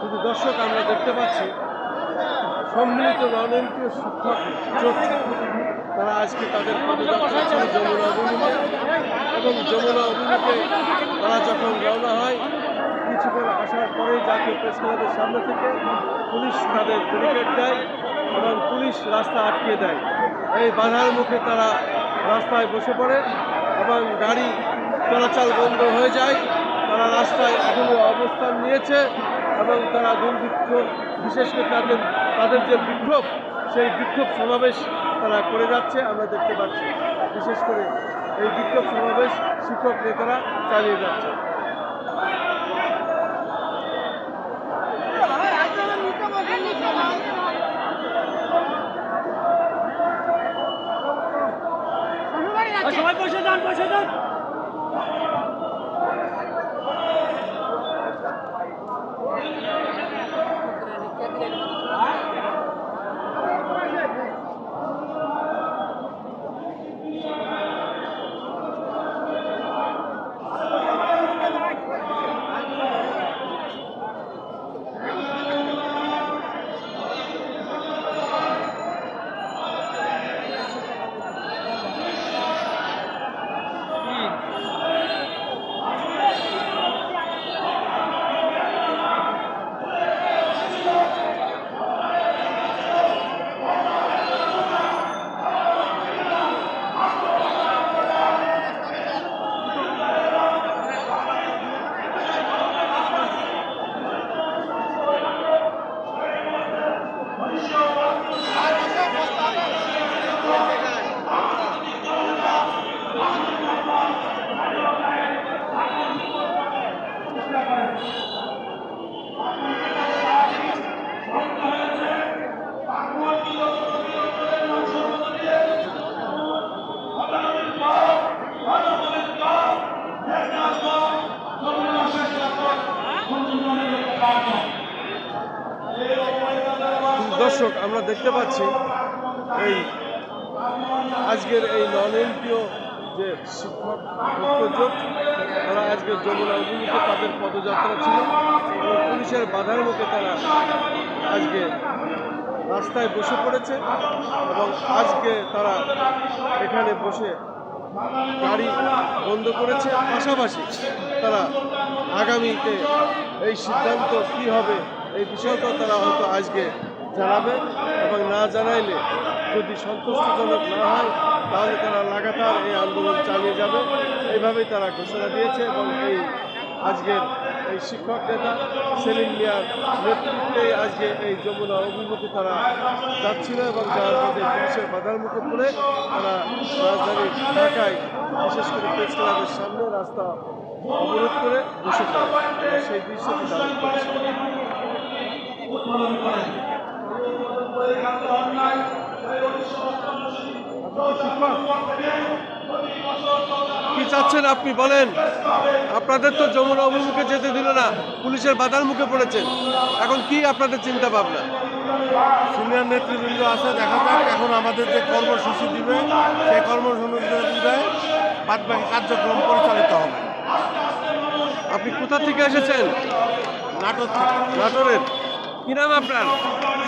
শুধু দর্শক আমরা দেখতে পাচ্ছি, সম্মিলিত রণনীতির শিক্ষক তারা আজকে তাদের পদযাত্রা যমুনা অভিমুখে এবং যমুনা অভিমুখে তারা যখন রওনা হয় কিছুক্ষণ আসার পরেই জাতীয় প্রেস ক্লাবের সামনে থেকে পুলিশ তাদের ব্যারিকেড দেয় এবং পুলিশ রাস্তা আটকে দেয়। এই বাধার মুখে তারা রাস্তায় বসে পড়ে এবং গাড়ি চলাচল বন্ধ হয়ে যায়। তারা রাস্তায় এখনও অবস্থান নিয়েছে এবং তারা দুর্ভিক্ষ, বিশেষ করে তাদের তাদের যে বিক্ষোভ, সেই বিক্ষোভ সমাবেশ তারা করে যাচ্ছে, আমরা দেখতে পাচ্ছি। বিশেষ করে এই বিক্ষোভ সমাবেশ শিক্ষক নেতারা চালিয়ে যাচ্ছে। সবাই বসে যান বসে যান। দর্শক আমরা দেখতে পাচ্ছি এই আজকের এই নন এনপিও যে শিক্ষক তারা আজকে যমুনা অভিমুখে তাদের পদযাত্রা ছিল এবং পুলিশের বাধার মুখে তারা আজকে রাস্তায় বসে পড়েছে এবং আজকে তারা এখানে বসে গাড়ি বন্ধ করেছে। পাশাপাশি তারা আগামীতে এই সিদ্ধান্ত কী হবে এই বিষয়টাও তারা হয়তো আজকে জানাবে। জানাইলে যদি সন্তুষ্টজনক না হয়, তাহলে তারা লাগাতার এই আন্দোলন চালিয়ে যাবে। এইভাবেই তারা ঘোষণা দিয়েছে এবং এই আজকের এই শিক্ষক নেতা সেলিম মিয়ার নেতৃত্বে আজকে এই যমুনা অভিমুখে তারা যাচ্ছিল এবং যাওয়ার পথে পুলিশের বাধার মুখে পড়ে তারা রাজধানী ঢাকায় বিশেষ করে প্রেস ক্লাবের সামনে রাস্তা অবরোধ করে বসে পড়ে। সেই দৃশ্যটি করছি। কি চাচ্ছেন আপনি? বলেন। আপনাদের তো যমুনা অভিমুখে যেতে দিল না পুলিশের বাধার মুখে পড়েছেন এখন কি আপনাদের চিন্তা ভাবনা? সিনিয়র নেতৃবৃন্দ আছে দেখা যাক। এখন আমাদের যে কর্মসূচি দিবে সেই কর্মসূচি অনুযায়ী বাদ বাকি কার্যক্রম পরিচালিত হবে। আপনি কোথা থেকে এসেছেন? নাটক থেকে। নাটোরের। কি নাম আপনার?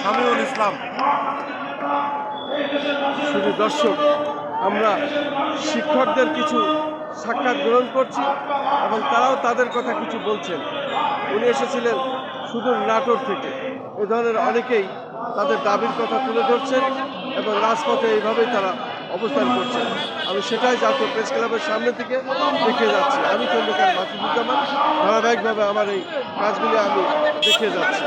সামিউল ইসলাম। শুধু দর্শক, আমরা শিক্ষকদের কিছু সাক্ষাৎ গ্রহণ করছি এবং তারাও তাদের কথা কিছু বলছেন। উনি এসেছিলেন শুধু নাটোর থেকে। এ ধরনের অনেকেই তাদের দাবির কথা তুলে ধরছেন এবং রাজপথে এইভাবেই তারা অবস্থান করছেন। আমি সেটাই জাতীয় প্রেস ক্লাবের সামনে থেকে দেখে যাচ্ছি। আমি খন্দকার মাসুদুজ্জামান ধারাবাহিকভাবে আমার এই কাজগুলি আমি দেখে যাচ্ছি।